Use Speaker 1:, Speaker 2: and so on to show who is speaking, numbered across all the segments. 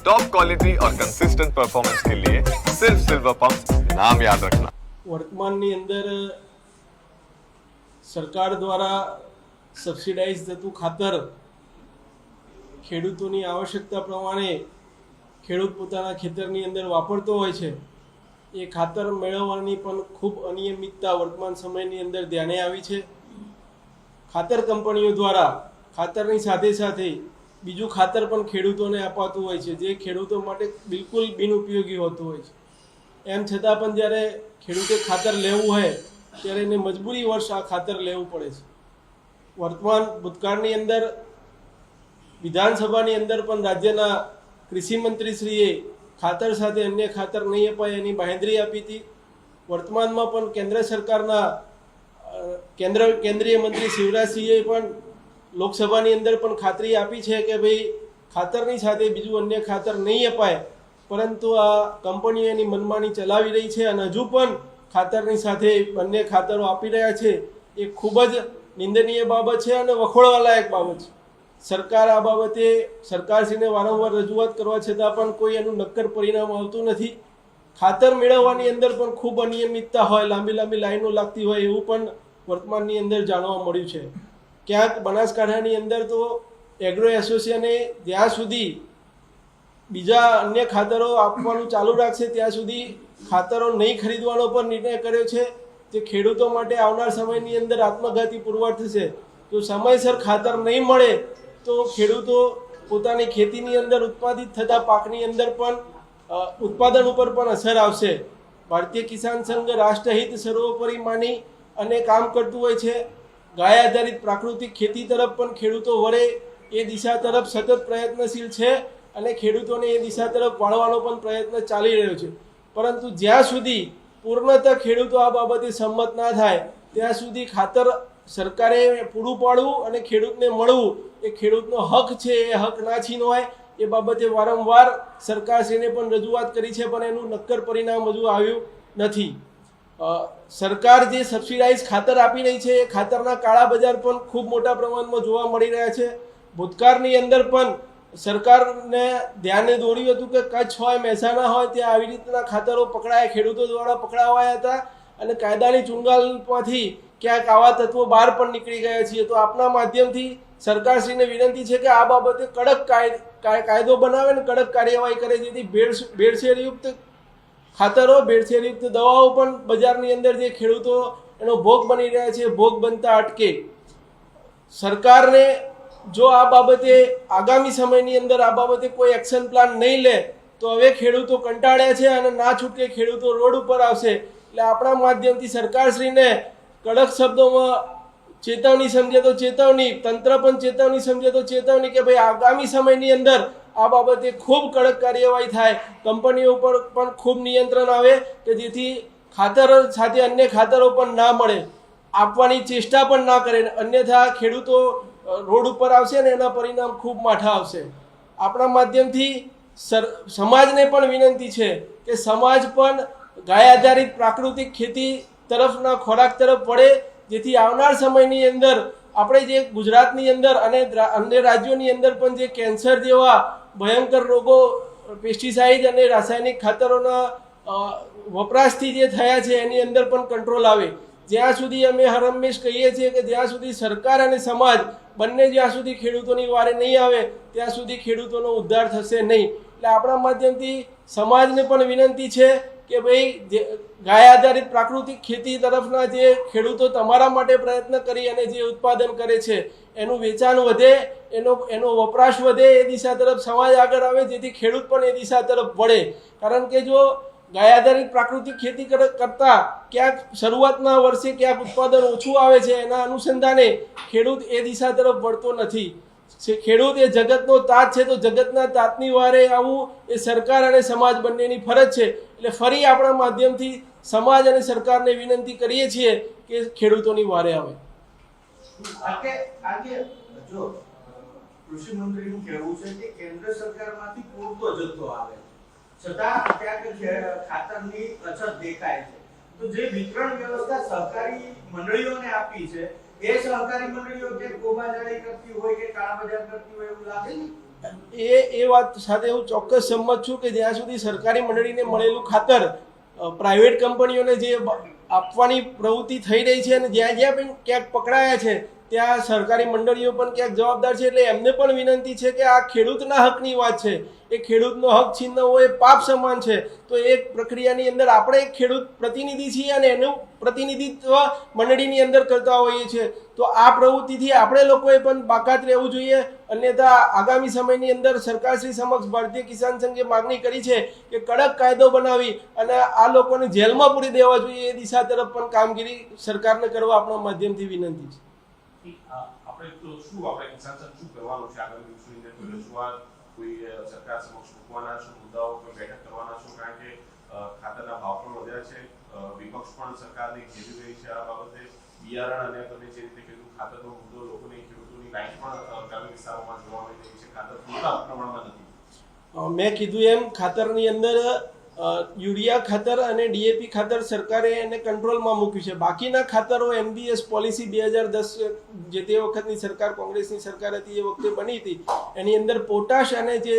Speaker 1: Top quality और consistent performance के लिए सिर्फ सिल्वर पंप नाम याद रखना
Speaker 2: વર્તમાનની અંદર સરકાર દ્વારા સબસિડાઇઝ થતું ખાતર ખેડૂતોની આવશ્યકતા પ્રમાણે ખેડૂત પોતાના ખેતરની અંદર વાપરતો હોય છે એ ખાતર મેળવવાની પણ ખૂબ અનિયમિતતા વર્તમાન સમયની અંદર ધ્યાને આવી છે ખાતર કંપનીઓ દ્વારા ખાતરની સાથે સાથે બીજું ખાતર પણ ખેડૂતોને અપાતું હોય છે, જે ખેડૂતો માટે બિલકુલ બિનઉપયોગી હોતું હોય છે. એમ છતાં પણ જ્યારે ખેડૂતે ખાતર લેવું હોય, ત્યારે એને મજબૂરી વર્ષ આ ખાતર લેવું પડે છે. વર્તમાન ભૂતકાળની અંદર, વિધાનસભાની અંદર પણ રાજ્યના કૃષિ મંત્રીશ્રીએ ખાતર સાથે અન્ય ખાતર નહીં અપાય એની બાંહેધરી આપી હતી. વર્તમાનમાં પણ કેન્દ્ર સરકારના કેન્દ્ર, કેન્દ્રીય મંત્રી શિવરાજસિંહે પણ લોકસભાની અંદર પણ ખાતરી આપી છે કે ભાઈ ખાતરની સાથે બીજું અન્ય ખાતર નહીં અપાય, પરંતુ આ કંપનીઓ એની મનમાની ચલાવી રહી છે અને હજુ પણ ખાતરની સાથે અન્ય ખાતરો આપી રહ્યા છે. એ ખૂબ જ નિંદનીય બાબત છે અને વખોડવાલાયક બાબત છે. સરકાર આ બાબતે સરકારશ્રીને વારંવાર રજૂઆત કરવા છતાં પણ કોઈ એનું નક્કર પરિણામ આવતું નથી. ખાતર મેળવવાની અંદર પણ ખૂબ અનિયમિતતા હોય, લાંબી લાંબી લાઈનો લાગતી હોય એવું પણ વર્તમાનની અંદર જાણવા મળ્યું છે. ક્યાંક બનાસકાંઠાની અંદર તો એગ્રો એસોસિએશને જ્યાં સુધી બીજા અન્ય ખાતરો આપવાનું ચાલુ રાખશે, ત્યાં સુધી ખાતરો નહીં ખરીદવાનો પણ નિર્ણય કર્યો છે. જે ખેડૂતો માટે આવનાર સમયની અંદર આત્મઘાતી પુરવાર થશે. જો સમયસર ખાતર નહીં મળે તો ખેડૂતો પોતાની ખેતીની અંદર ઉત્પાદિત થતા પાકની અંદર પણ ઉત્પાદન ઉપર પણ અસર આવશે. ભારતીય કિસાન સંઘ રાષ્ટ્રહિત સર્વોપરી માની અને કામ કરતું હોય છે. ગાય આધારિત પ્રાકૃતિક ખેતી તરફ પણ ખેડૂતો વળે, એ દિશા તરફ સતત પ્રયત્નશીલ છે અને ખેડૂતોને એ દિશા તરફ વાળવાનો પણ પ્રયત્ન ચાલી રહ્યો છે. પરંતુ જ્યાં સુધી પૂર્ણતઃ ખેડૂતો આ બાબતે સંમત ના થાય, ત્યાં સુધી ખાતર સરકારે પૂરું પાડવું અને ખેડૂતને મળવું, એ ખેડૂતનો હક છે, એ હક ના છીનવાય એ બાબતે વારંવાર સરકારશ્રીને પણ રજૂઆત કરી છે, પણ એનું નક્કર પરિણામ હજુ આવ્યું નથી. સરકાર જે સબસિડાઇઝ ખાતર આપી રહી છે, એ ખાતરના કાળા બજાર પણ ખૂબ મોટા પ્રમાણમાં જોવા મળી રહ્યા છે. ભૂતકાળની અંદર પણ સરકારને ધ્યાને દોર્યું હતું કે કચ્છ હોય, મહેસાણા હોય, ત્યાં આવી રીતના ખાતરો પકડાયા, ખેડૂતો દ્વારા પકડાવાયા હતા અને કાયદાની ચુંગાલમાંથી ક્યાંક આવા તત્વો બહાર પણ નીકળી ગયા છીએ. તો આપના માધ્યમથી સરકારશ્રીને વિનંતી છે કે આ બાબતે કડક કાય- કાય- કાયદો બનાવે ને કડક કાર્યવાહી કરે, જેથી ભેળ ભેળસેળયુક્ત ખાતરો ભેળસેળયુક્ત દવાઓ પણ બજારની અંદર જે ખેડૂતો એનો ભોગ બની રહ્યા છે, ભોગ બનતા અટકે. સરકારને જો આ બાબતે આગામી સમયની અંદર આ બાબતે કોઈ એક્શન પ્લાન નહીં લે, તો હવે ખેડૂતો કંટાળ્યા છે અને ના છૂટકે ખેડૂતો રોડ ઉપર આવશે. એટલે આપણા માધ્યમથી સરકારશ્રીને કડક શબ્દોમાં ચેતવણી સમજે તો ચેતવણી, તંત્ર પણ ચેતવણી સમજે તો ચેતવણી કે ભાઈ આગામી સમયની અંદર આ બાબતે ખૂબ કડક કાર્યવાહી થાય. કંપનીઓ પર પણ ખૂબ નિયંત્રણ આવે કે જેથી ખાતર સાથે અન્ય ખાતરો પણ ના મળે. આપવાની ચેષ્ટા પણ ના કરે. અન્યથા ખેડૂતો રોડ ઉપર આવશે ને એના પરિણામ ખૂબ માઠા આવશે. આપણા માધ્યમથી સમાજને પણ વિનંતી છે કે સમાજ પણ ગાય આધારિત પ્રાકૃતિક ખેતી તરફના ખોરાક તરફ વળે, જેથી આવનાર સમયની અંદર આપણે જે ગુજરાતની અંદર અને અન્ય રાજ્યોની અંદર પણ જે કેન્સર જેવા ભયંકર રોગો પેસ્ટિસાઇડ અને રાસાયણિક ખાતરોના વપરાશથી જે થયા છે, એની અંદર પણ કંટ્રોલ આવે. જ્યાં સુધી અમે હરમેશ કહીએ છીએ કે જ્યાં સુધી સરકાર અને સમાજ બંને જ્યાં સુધી ખેડૂતોની વારે નહીં આવે, ત્યાં સુધી ખેડૂતોનો ઉદ્ધાર થશે નહીં. એટલે આપણા માધ્યમથી સમાજને પણ વિનંતી છે કે ભાઈ ગાય આધારિત પ્રાકૃતિક ખેતી તરફના જે ખેડૂતો તમારા માટે પ્રયત્ન કરી અને જે ઉત્પાદન કરે છે, એનું વેચાણ વધે, એનો એનો વપરાશ વધે એ દિશા તરફ સમાજ આગળ આવે, જેથી ખેડૂત પણ એ દિશા તરફ વળે. કારણ કે જો ગાય આધારિત પ્રાકૃતિક ખેતી કર- કરતા ક્યાંક શરૂઆતના વર્ષે ક્યાંક ઉત્પાદન ઓછું આવે છે, એના અનુસંધાને ખેડૂત એ દિશા તરફ વળતો નથી. ખેડૂત એ જગતનો તાત છે, તો જગતના તાતની વારે આવું એ સરકાર અને સમાજ બંનેની ફરજ છે. એટલે ફરી આપણા માધ્યમથી સમાજ અને સરકારને વિનંતી કરીએ છીએ કે ખેડૂતોની વારે આવે.
Speaker 3: કૃષિ મંત્રીનું કહેવું છે કે કેન્દ્ર સરકારમાંથી પૂરતો જથ્થો આવે. છતાં ક્યાંક ખાતરની અછત દેખાય છે. તો જે વિતરણ વ્યવસ્થા સહકારી મંડળીઓને આપી છે એ
Speaker 2: એ વાત સાથે હું ચોક્કસ સંમત છું કે જ્યાં સુધી સરકારી મંડળીને મળેલું ખાતર પ્રાઇવેટ કંપનીઓને જે આપવાની પ્રવૃત્તિ થઈ રહી છે અને જ્યાં જ્યાં પણ ક્યાંક પકડાયા છે ત્યાં સરકારી મંડળીઓ પણ ક્યાંક જવાબદાર છે એટલે એમને પણ વિનંતી છે કે આ ખેડૂતના હકની વાત છે. એ ખેડૂતનો હક છીનવો એ પાપ સમાન છે. તો એ પ્રક્રિયાની અંદર આપણે એક ખેડૂત પ્રતિનિધિ છીએ અને એનું પ્રતિનિધિત્વ મંડળીની અંદર કરતા હોઈએ છીએ. તો આ પ્રવૃત્તિથી આપણે લોકોએ પણ બાકાત રહેવું જોઈએ. અન્યથા આગામી સમયની અંદર સરકારશ્રી સમક્ષ ભારતીય કિસાન સંઘે માગણી કરી છે કે કડક કાયદો બનાવી અને આ લોકોને જેલમાં પૂરી દેવા જોઈએ એ દિશા તરફ પણ કામગીરી સરકારને કરવા આપણા માધ્યમથી વિનંતી છે.
Speaker 4: આપણે તો શું આપણે કિસાન શું કરવાનું છે આગળ દિવસોની અંદર રજૂઆત કોઈ સરકાર સમક્ષ મૂકવાના શું મુદ્દાઓ કોઈ બેઠક કરવાના શું? કારણ કે ખાતરના ભાવ પણ વધ્યા છે. વિપક્ષ પણ સરકારને ઘેરી રહી છે આ બાબતે. બિયારણ અને તમે જે રીતે કીધું ખાતરનો મુદ્દો, લોકોની, ખેડૂતોની લાઈન પણ ગ્રામીણ વિસ્તારોમાં જોવા મળી રહી છે. ખાતર પૂરતા પ્રમાણમાં નથી.
Speaker 2: મેં કીધું એમ, ખાતરની અંદર યુરિયા ખાતર અને ડીએપી ખાતર સરકારે એને કંટ્રોલમાં મૂક્યું છે. બાકીના ખાતરો એમબીએસ પોલિસી બે હજાર દસ, જે તે વખતની સરકાર, કોંગ્રેસની સરકાર હતી, એ વખતે બની હતી. એની અંદર પોટાશ અને જે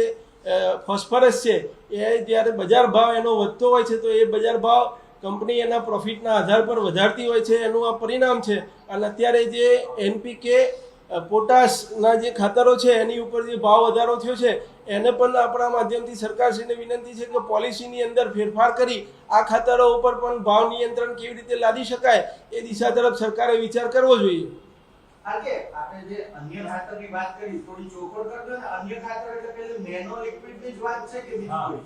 Speaker 2: ફોસ્ફરસ છે, એ જ્યારે બજાર ભાવ એનો વધતો હોય છે, તો એ બજાર ભાવ કંપની એના પ્રોફિટના આધાર પર વધારતી હોય છે. એનું આ પરિણામ છે. અને અત્યારે જે એનપીકે પોટાશના જે ખાતરો છે, એની ઉપર જે ભાવ વધારો થયો છે એને પણ આપણા માધ્યમથી સરકારશ્રીને વિનંતી છે કે પોલિસીની અંદર ફેરફાર કરી આ ખાતરો ઉપર પણ ભાવ નિયંત્રણ કેવી રીતે લાદી શકાય એ દિશા તરફ સરકારે વિચાર કરવો જોઈએ.
Speaker 3: આપણે જે અન્ય ખાતરની વાત કરી થોડી ચોખવટ અન્ય ખાતર એટલે નેનો લિક્વિડની જ વાત છે કે બીજું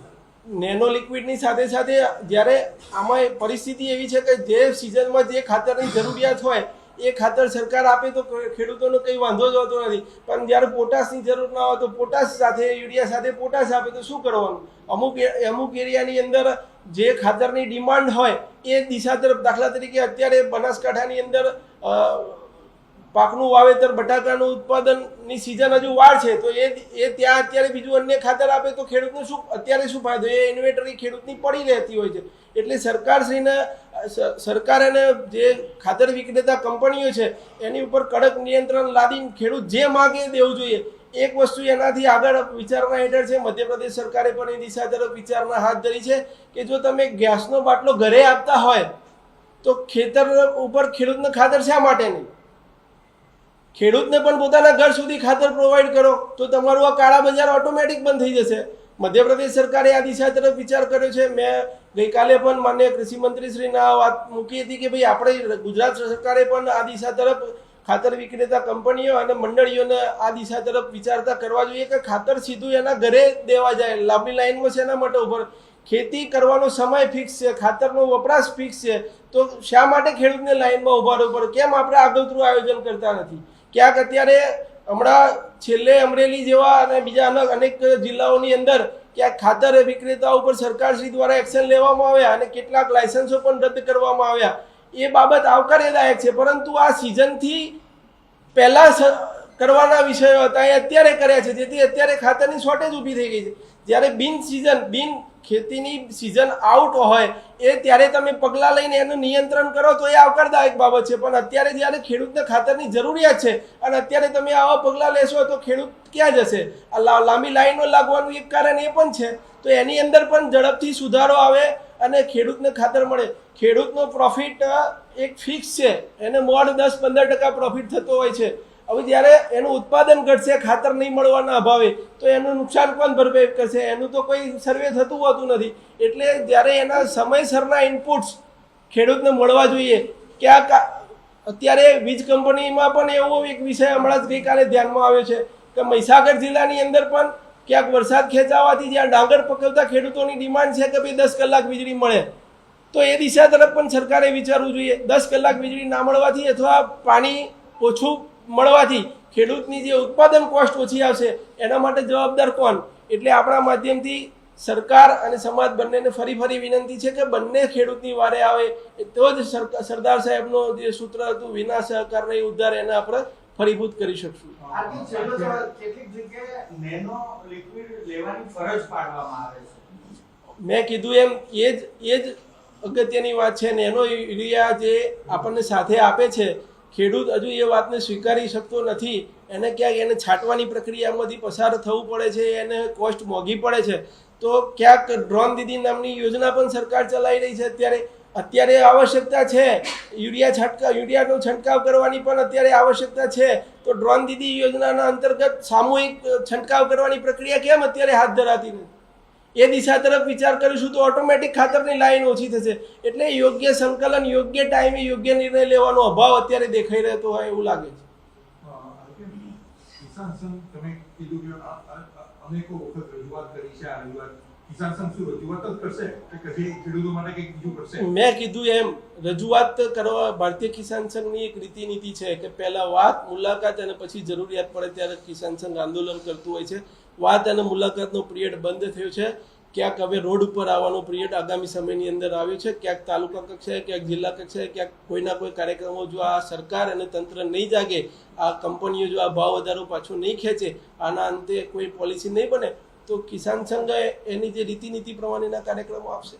Speaker 2: નેનો લિક્વિડની સાથે સાથે જ્યારે આમાં પરિસ્થિતિ એવી છે કે જે સિઝનમાં જે ખાતરની જરૂરિયાત હોય એ ખાતર સરકાર આપે તો ખેડૂતોનો કંઈ વાંધો જ હોતો નથી. પણ જ્યારે પોટાશની જરૂર ના હોય તો પોટાશ સાથે, યુરિયા સાથે પોટાશ આપે તો શું કરવાનું? અમુક અમુક એરિયાની અંદર જે ખાતરની ડિમાન્ડ હોય એ દિશા તરફ, દાખલા તરીકે અત્યારે બનાસકાંઠાની અંદર પાકનું વાવેતર બટાકાનું ઉત્પાદનની સિઝન હજુ વાર છે, તો એ એ ત્યાં અત્યારે બીજું અન્ય ખાતર આપે તો ખેડૂતનું શું, અત્યારે શું ફાયદો? એ ઇન્વેન્ટરી ખેડૂતની પડી રહેતી હોય છે. એટલે સરકારશ્રીને સરકાર અને જે ખાતર વિક્રેતા કંપનીઓ છે, એની ઉપર કડક નિયંત્રણ લાદીને ખેડૂત જે માગે દેવું જોઈએ. એક વસ્તુ એનાથી આગળ વિચારણા હેઠળ છે, મધ્યપ્રદેશ સરકારે પણ એ દિશા તરફ વિચારણા હાથ ધરી છે કે જો તમે ગેસનો બાટલો ઘરે આપતા હોય, તો ખેતર ઉપર ખેડૂતને ખાતર શા માટે નહીં? ખેડૂતને પણ પોતાના ઘર સુધી ખાતર પ્રોવાઈડ કરો, તો તમારું આ કાળા બજાર ઓટોમેટિક બંધ થઈ જશે. મધ્યપ્રદેશ સરકારે આ દિશા તરફ વિચાર કર્યો છે. મેં ગઈકાલે પણ માન્ય કૃષિ મંત્રીશ્રીને વાત મૂકી હતી કે ભાઈ આપણે ગુજરાત સરકારે પણ આ દિશા તરફ ખાતર વિક્રેતા કંપનીઓ અને મંડળીઓને આ દિશા તરફ વિચારતા કરવા જોઈએ કે ખાતર સીધું એના ઘરે દેવા જાય. લાંબી લાઈનમાં એના માટે ઉપર ખેતી કરવાનો સમય ફિક્સ છે, ખાતરનો વપરાશ ફિક્સ છે. તો શા માટે ખેડૂતને લાઈનમાં ઊભા રહેવું પડે? કેમ આપણે આગોતરું આયોજન કરતા નથી? ક્યાંક અત્યારે હમણાં છેલ્લે અમરેલી જેવા અને બીજા અનેક જિલ્લાઓની અંદર ક્યાંક ખાતર વિક્રેતાઓ ઉપર સરકારશ્રી દ્વારા એક્શન લેવામાં આવ્યા અને કેટલાક લાયસન્સો પણ રદ કરવામાં આવ્યા. એ બાબત આવકાર્યદાયક છે, પરંતુ આ સિઝનથી પહેલાં કરવાના વિષયો હતા, એ અત્યારે કર્યા છે. જેથી અત્યારે ખાતરની શોર્ટેજ ઊભી થઈ ગઈ છે. જ્યારે બિન સિઝન, બિન ખેતીની સિઝન આઉટ હોય, એ ત્યારે તમે પગલાં લઈને એનું નિયંત્રણ કરો તો એ આવકારદાયક બાબત છે. પણ અત્યારે જ્યારે ખેડૂતને ખાતરની જરૂરિયાત છે અને અત્યારે તમે આવા પગલાં લેશો તો ખેડૂત ક્યાં જશે? આ લાંબી લાઈનો લાગવાનું એક કારણ એ પણ છે. તો એની અંદર પણ ઝડપથી સુધારો આવે અને ખેડૂતને ખાતર મળે. ખેડૂતનો પ્રોફિટ એક ફિક્સ છે. એને મોડ દસ પંદર ટકા પ્રોફિટ થતો હોય છે. હવે જ્યારે એનું ઉત્પાદન ઘટશે, ખાતર નહીં મળવાના અભાવે, તો એનું નુકસાન કોણ ભરપાઈ કરશે? એનું તો કોઈ સર્વે થતું હોતું નથી. એટલે જ્યારે એના સમયસરના ઇનપુટ્સ ખેડૂતને મળવા જોઈએ ક્યાંક આ- અત્યારે વીજ કંપનીમાં પણ એવો એક વિષય હમણાં જ ગઈકાલે ધ્યાનમાં આવ્યો છે કે મહીસાગર જિલ્લાની અંદર પણ ક્યાંક વરસાદ ખેંચાવાથી જ્યાં ડાંગર પકવતા ખેડૂતોની ડિમાન્ડ છે કે ભાઈ દસ કલાક વીજળી મળે, તો એ દિશા તરફ પણ સરકારે વિચારવું જોઈએ. દસ કલાક વીજળી ના મળવાથી અથવા પાણી ઓછું મળવાથી ખેડૂતની જે ઉત્પાદન કોસ્ટ ઓછી આવશે એના માટે જવાબદાર કોણ? એટલે આપણા માધ્યમથી સરકાર અને સમાજ બંનેને ફરી ફરી વિનંતી છે કે બંને ખેડૂતની વારે આવે તો જ સરદાર સાહેબનો જે સૂત્ર હતું વિના સહકાર નહીં ઉદ્ધાર એને આપણે ફરીભૂત કરી શકશું. મેં કીધું એમ એ જ એ જ અગત્યની વાત છે. નેનો યુરિયા જે આપણને સાથે આપે છે ખેડૂત હજુ એ વાતને સ્વીકારી શકતો નથી. એને ક્યાંક એને છાંટવાની પ્રક્રિયામાંથી પસાર થવું પડે છે, એને કોસ્ટ મોંઘી પડે છે. તો ક્યાંક ડ્રોન દીદી નામની યોજના પણ સરકાર ચલાવી રહી છે અત્યારે. અત્યારે આવશ્યકતા છે, યુરિયા છંટકાવ, યુરિયાનો છંટકાવ કરવાની પણ અત્યારે આવશ્યકતા છે. તો ડ્રોન દીદી યોજનાના અંતર્ગત સામૂહિક છંટકાવ કરવાની પ્રક્રિયા કેમ અત્યારે હાથ ધરાતી નથી? એ દિશા તરફ વિચાર કરીશું તો ઓટોમેટિક ખાતરની લાઈન ઓછી થશે. એટલે યોગ્ય સંકલન યોગ્ય ટાઈમે યોગ્ય નિર્ણય લેવાનો અભાવ અત્યારે દેખાઈ રહેતો હોય એવું લાગે છે. મેં કીધું એમ રજૂઆત કરવા ભારતીય કિસાન સંઘની એક રીતિ નીતિ છે કે પહેલા વાત મુલાકાત અને પછી જરૂરિયાત પડે ત્યારે કિસાન સંઘ આંદોલન કરતું હોય છે. વાત અને મુલાકાતનો પિરિયડ બંધ થયો છે. ક્યાંક હવે રોડ ઉપર આવવાનો પિરિયડ આગામી સમયની અંદર આવ્યો છે. ક્યાંક તાલુકા કક્ષાએ, ક્યાંક જિલ્લા કક્ષાએ, ક્યાંક કોઈના કોઈ કાર્યક્રમો જો આ સરકાર અને તંત્ર નહીં જાગે, આ કંપનીઓ જો આ ભાવ વધારો પાછો નહીં ખેંચે, આના અંતે કોઈ પોલિસી નહીં બને, તો કિસાન સંઘ એની જે રીતિ નીતિ પ્રમાણેના કાર્યક્રમો આપશે.